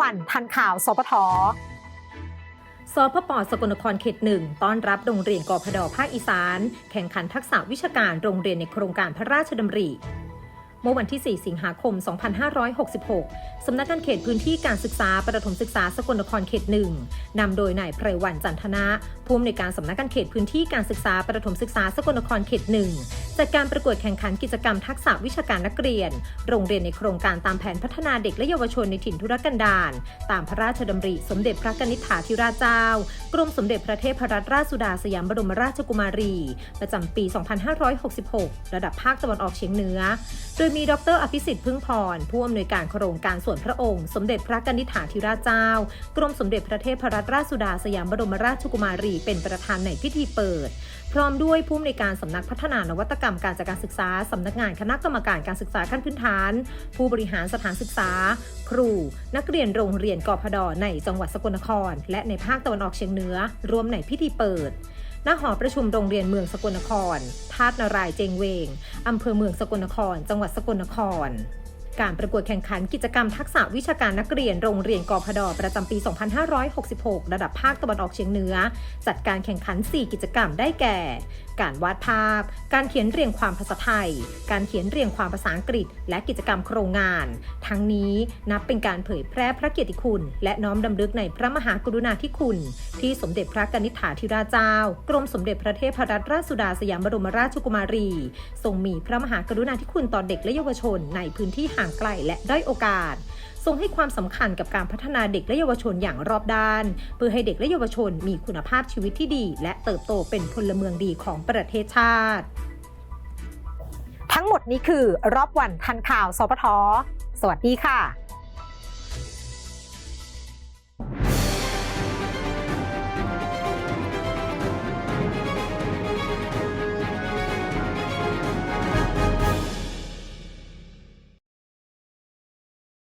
วันทันข่าวสปทสพปสกลนครเขตหนึ่งต้อนรับโรงเรียนกพดภาคอีสาน แข่งขันทักษะวิชาการโรงเรียนในโครงการพระราชดำริเมื่อวันที่ 4 สิงหาคม 2566 สำนักงานเขตพื้นที่การศึกษาประถมศึกษาสกลนครเขตหนึ่งนำโดยนายไพรวันจันทนะผู้อำนวยการสำนักงานเขตพื้นที่การศึกษาประถมศึกษาสกลนครเขตหนึ่ง จัดการประกวดแข่งขันกิจกรรมทักษะวิชาการนักเรียน โรงเรียนในโครงการตามแผนพัฒนาเด็กและเยาวชนในถิ่นธุรกันดารตามพระราชดำริสมเด็จพระกนิษฐาธิราชเจ้า กรมสมเด็จพระเทพรัตนราชสุดาสยามบรมราชกุมารี ประจำปี 2566 ระดับภาคตะวันออกเฉียงเหนือ โดยมีดรอภิสิทธิ์พึ่งพร ผู้อำนวยการโครงการส่วนพระองค์ สมเด็จพระกนิษฐาธิราชเจ้า กรมสมเด็จพระเทพรัตนราชสุดาสยามบรมราชกุมารี เป็นประธานในพิธีเปิด พร้อมด้วยผู้อำนวยการสำนักพัฒนานวัตกรรมการจัดการศึกษาสำนักงานคณะกรรมการการศึกษาขั้นพื้นฐาน ผู้บริหารสถานศึกษา ครู นักเรียนโรงเรียนกพดในจังหวัดสกลนคร และในภาคตะวันออกเฉียงเหนือรวมในพิธีเปิด ณ หอประชุมโรงเรียนเมืองสกลนคร ทาตนารายเจงเวง อำเภอเมืองสกลนคร จังหวัดสกลนคร การประกวดแข่งขันกิจกรรมทักษะวิชาการนักเรียนโรงเรียนกพดประจำปี 2566 ระดับภาคตะวันออกเฉียงเหนือ จัดการแข่งขัน 4 กิจกรรมได้แก่ การวาดภาพ การเขียนเรียงความภาษาไทย การเขียนเรียงความภาษาอังกฤษ และกิจกรรมโครงงาน ทั้งนี้นับเป็นการเผยแพร่พระเกียรติคุณ และน้อมดำลึกในพระมหากรุณาธิคุณ ที่สมเด็จพระกนิษฐาธิราชเจ้า กรมสมเด็จพระเทพรัตนราชสุดาสยามบรมราชกุมารี ทรงมีพระมหากรุณาธิคุณต่อเด็กและเยาวชนในพื้นที่ห่างไกลและด้อยโอกาสทรงให้ความสำคัญกับการพัฒนาเด็กและเยาวชนอย่างรอบด้าน เพื่อให้เด็กและเยาวชนมีคุณภาพชีวิตที่ดี และเติบโตเป็นพลเมืองดีของประเทศชาติ ทั้งหมดนี้คือรอบวันทันข่าวสปทสวัสดีค่ะ